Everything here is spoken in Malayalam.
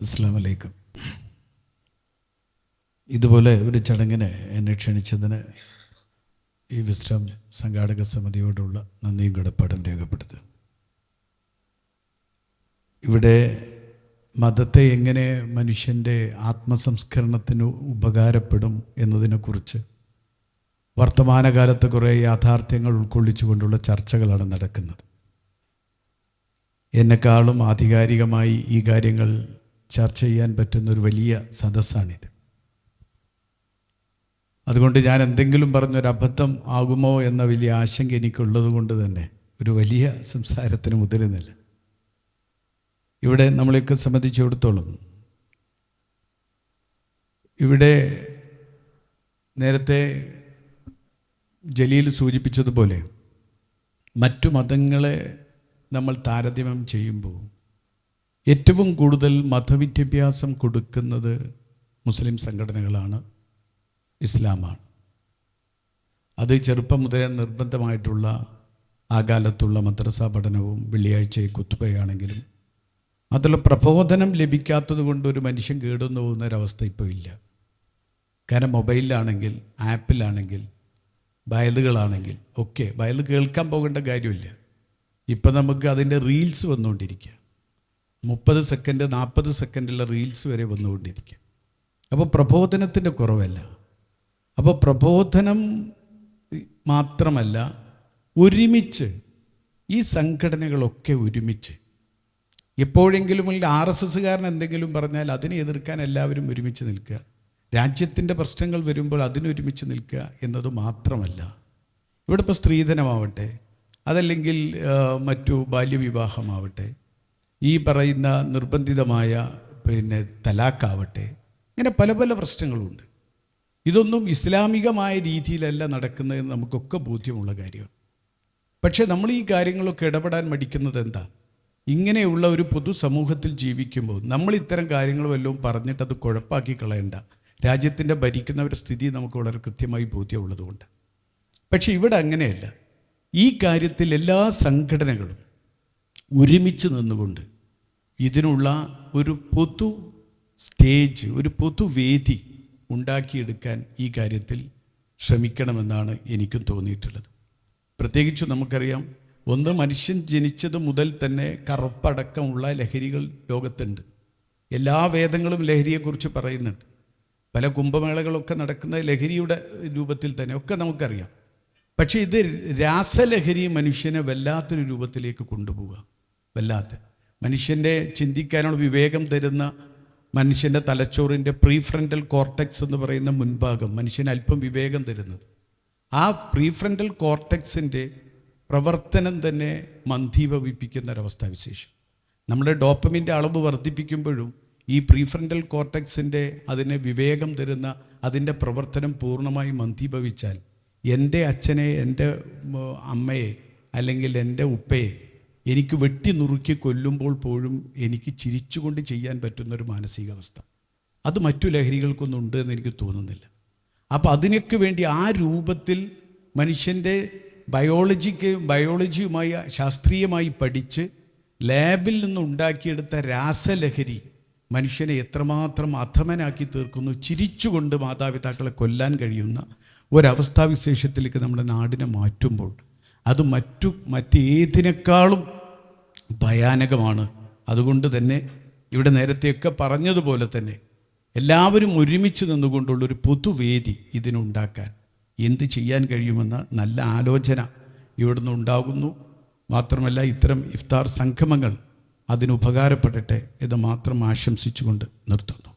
അസ്സാം വലൈക്കും ഇതുപോലെ ഒരു ചടങ്ങിന് എന്നെ ക്ഷണിച്ചതിന് ഈ വിശ്രം സംഘാടക സമിതിയോടുള്ള നന്ദിയും കടപ്പാടും രേഖപ്പെടുത്തുക ഇവിടെ മതത്തെ എങ്ങനെ മനുഷ്യന്റെ ആത്മസംസ്കരണത്തിന് ഉപകാരപ്പെടും എന്നതിനെക്കുറിച്ച് വർത്തമാനകാലത്ത് കുറേ യാഥാർത്ഥ്യങ്ങൾ ഉൾക്കൊള്ളിച്ചുകൊണ്ടുള്ള ചർച്ചകളാണ് നടക്കുന്നത്. എന്നെക്കാളും ആധികാരികമായി ഈ കാര്യങ്ങൾ ചർച്ച ചെയ്യാൻ പറ്റുന്ന ഒരു വലിയ സദസ്സാണിത്. അതുകൊണ്ട് ഞാൻ എന്തെങ്കിലും പറഞ്ഞൊരു അബദ്ധം ആകുമോ എന്ന വലിയ ആശങ്ക എനിക്കുള്ളത് കൊണ്ട് തന്നെ ഒരു വലിയ സംസാരത്തിന് മുതിരുന്നില്ല. ഇവിടെ നമ്മളെയൊക്കെ സംബന്ധിച്ചിടത്തോളം ഇവിടെ നേരത്തെ ജലീൽ സൂചിപ്പിച്ചതുപോലെ മറ്റു മതങ്ങളെ നമ്മൾ താരതമ്യം ചെയ്യുമ്പോൾ ഏറ്റവും കൂടുതൽ മതവിദ്യാഭ്യാസം കൊടുക്കുന്നത് മുസ്ലിം സംഘടനകളാണ്. ഇസ്ലാമാണ്. അത് ചെറുപ്പം മുതലേ നിർബന്ധമായിട്ടുള്ള ആ കാലത്തുള്ള മദ്രസ പഠനവും വെള്ളിയാഴ്ച കുത്തുകയാണെങ്കിലും അതിലുള്ള പ്രബോധനം ലഭിക്കാത്തത് കൊണ്ട് ഒരു മനുഷ്യൻ കേടുന്നു പോകുന്നൊരവസ്ഥ ഇപ്പോൾ ഇല്ല. കാരണം മൊബൈലിലാണെങ്കിൽ ആപ്പിലാണെങ്കിൽ വയലുകളാണെങ്കിൽ ഒക്കെ വയൽ കേൾക്കാൻ പോകേണ്ട കാര്യമില്ല. ഇപ്പം നമുക്ക് അതിന്റെ റീൽസ് വന്നുകൊണ്ടിരിക്കുക. മുപ്പത് സെക്കൻഡ് നാൽപ്പത് സെക്കൻഡുള്ള റീൽസ് വരെ വന്നുകൊണ്ടിരിക്കുക അപ്പോൾ പ്രബോധനത്തിന്റെ കുറവല്ല. അപ്പോൾ പ്രബോധനം മാത്രമല്ല ഒരുമിച്ച് ഈ സംഘടനകളൊക്കെ ഒരുമിച്ച്. എപ്പോഴെങ്കിലും ആർ എസ് എസ്സുകാരൻ എന്തെങ്കിലും പറഞ്ഞാൽ അതിനെ എതിർക്കാൻ എല്ലാവരും ഒരുമിച്ച് നിൽക്കുക. രാജ്യത്തിന്റെ പ്രശ്നങ്ങൾ വരുമ്പോൾ അതിനൊരുമിച്ച് നിൽക്കുക എന്നത് മാത്രമല്ല. ഇവിടെ ഇപ്പോൾ സ്ത്രീധനമാവട്ടെ അതല്ലെങ്കിൽ മറ്റു ബാല്യവിവാഹമാവട്ടെ ഈ പറയുന്ന നിർബന്ധിതമായ പിന്നെ തലാക്കാവട്ടെ ഇങ്ങനെ പല പല പ്രശ്നങ്ങളുണ്ട്. ഇതൊന്നും ഇസ്ലാമികമായ രീതിയിലല്ല നടക്കുന്നതെന്ന് നമുക്കൊക്കെ ബോധ്യമുള്ള കാര്യമാണ്. പക്ഷേ നമ്മൾ ഈ കാര്യങ്ങളൊക്കെ ഇടപെടാൻ മടിക്കുന്നത് എന്താ? ഇങ്ങനെയുള്ള ഒരു പൊതുസമൂഹത്തിൽ ജീവിക്കുമ്പോൾ നമ്മൾ ഇത്തരം കാര്യങ്ങൾ വല്ലതും പറഞ്ഞിട്ട് അത് കുഴപ്പാക്കി കളയണ്ട. രാജ്യത്തിന്റെ ഭരിക്കുന്നവരുടെ സ്ഥിതി നമുക്ക് വളരെ കൃത്യമായി ബോധ്യമുള്ളതുകൊണ്ട്. പക്ഷേ ഇവിടെ അങ്ങനെയല്ല. ഈ കാര്യത്തിൽ എല്ലാ സംഘടനകളും ഒരുമിച്ച് നിന്നുകൊണ്ട് ഇതിനുള്ള ഒരു പൊതു സ്റ്റേജ് ഒരു പൊതുവേദി ഉണ്ടാക്കിയെടുക്കാൻ ഈ കാര്യത്തിൽ ശ്രമിക്കണമെന്നാണ് എനിക്കും തോന്നിയിട്ടുള്ളത്. പ്രത്യേകിച്ച് നമുക്കറിയാം ഒന്ന് മനുഷ്യൻ ജനിച്ചത് മുതൽ തന്നെ കറുപ്പടക്കമുള്ള ലഹരികൾ ലോകത്തുണ്ട്. എല്ലാ വേദങ്ങളും ലഹരിയെക്കുറിച്ച് പറയുന്നുണ്ട്. പല കുംഭമേളകളൊക്കെ നടക്കുന്ന ലഹരിയുടെ രൂപത്തിൽ തന്നെ ഒക്കെ നമുക്കറിയാം. പക്ഷേ ഇത് രാസലഹരി മനുഷ്യനെ വല്ലാത്തൊരു രൂപത്തിലേക്ക് കൊണ്ടുപോവുക. വല്ലാത്ത. മനുഷ്യന്റെ ചിന്തിക്കാനുള്ള വിവേകം തരുന്ന മനുഷ്യന്റെ തലച്ചോറിന്റെ പ്രീഫ്രണ്ടൽ കോർട്ടക്സ് എന്ന് പറയുന്ന മുൻഭാഗം മനുഷ്യന് അല്പം വിവേകം തരുന്നത്. ആ പ്രീഫ്രണ്ടൽ കോർട്ടക്സിന്റെ പ്രവർത്തനം തന്നെ മന്ദീഭവിപ്പിക്കുന്ന ഒരവസ്ഥാവിശേഷം നമ്മുടെ ഡോപ്പമിന്റെ അളവ് വർദ്ധിപ്പിക്കുമ്പോഴും ഈ പ്രീഫ്രണ്ടൽ കോർട്ടക്സിന്റെ അതിനെ വിവേകം തരുന്ന അതിന്റെ പ്രവർത്തനം പൂർണമായി മന്ദീഭവിച്ചാൽ എന്റെ അച്ഛനെ എന്റെ അമ്മയെ അല്ലെങ്കിൽ എന്റെ ഉപ്പയെ എനിക്ക് വെട്ടി നുറുക്കി കൊല്ലുമ്പോൾ പോലും എനിക്ക് ചിരിച്ചുകൊണ്ട് ചെയ്യാൻ പറ്റുന്നൊരു മാനസികാവസ്ഥ. അത് മറ്റു ലഹരികൾക്കൊന്നും ഉണ്ട് എന്ന് എനിക്ക് തോന്നുന്നില്ല. അപ്പോൾ അതിനൊക്കെ വേണ്ടി ആ രൂപത്തിൽ മനുഷ്യന്റെ ബയോളജിക്ക് ബയോളജിയുമായി ശാസ്ത്രീയമായി പഠിച്ച് ലാബിൽ നിന്ന് ഉണ്ടാക്കിയെടുത്ത രാസലഹരി മനുഷ്യനെ എത്രമാത്രം അധമനാക്കി തീർക്കുന്നു ചിരിച്ചുകൊണ്ട് മാതാപിതാക്കളെ കൊല്ലാൻ കഴിയുന്ന ഒരവസ്ഥാവിശേഷത്തിലേക്ക് നമ്മുടെ നാടിനെ മാറ്റുമ്പോൾ അത് മറ്റു മറ്റേതിനേക്കാളും ഭയാനകമാണ്. അതുകൊണ്ട് തന്നെ ഇവിടെ നേരത്തെയൊക്കെ പറഞ്ഞതുപോലെ തന്നെ എല്ലാവരും ഒരുമിച്ച് നിന്നുകൊണ്ടുള്ളൊരു പുതുവേദി ഇതിനുണ്ടാക്കാൻ എന്ത് ചെയ്യാൻ കഴിയുമെന്ന നല്ല ആലോചന ഇവിടുന്ന് ഉണ്ടാകുന്നു. മാത്രമല്ല ഇത്തരം ഇഫ്താർ സംഗമങ്ങൾ അതിനുപകാരപ്പെടട്ടെ എന്ന് മാത്രം ആശംസിച്ചുകൊണ്ട് നിർത്തുന്നു.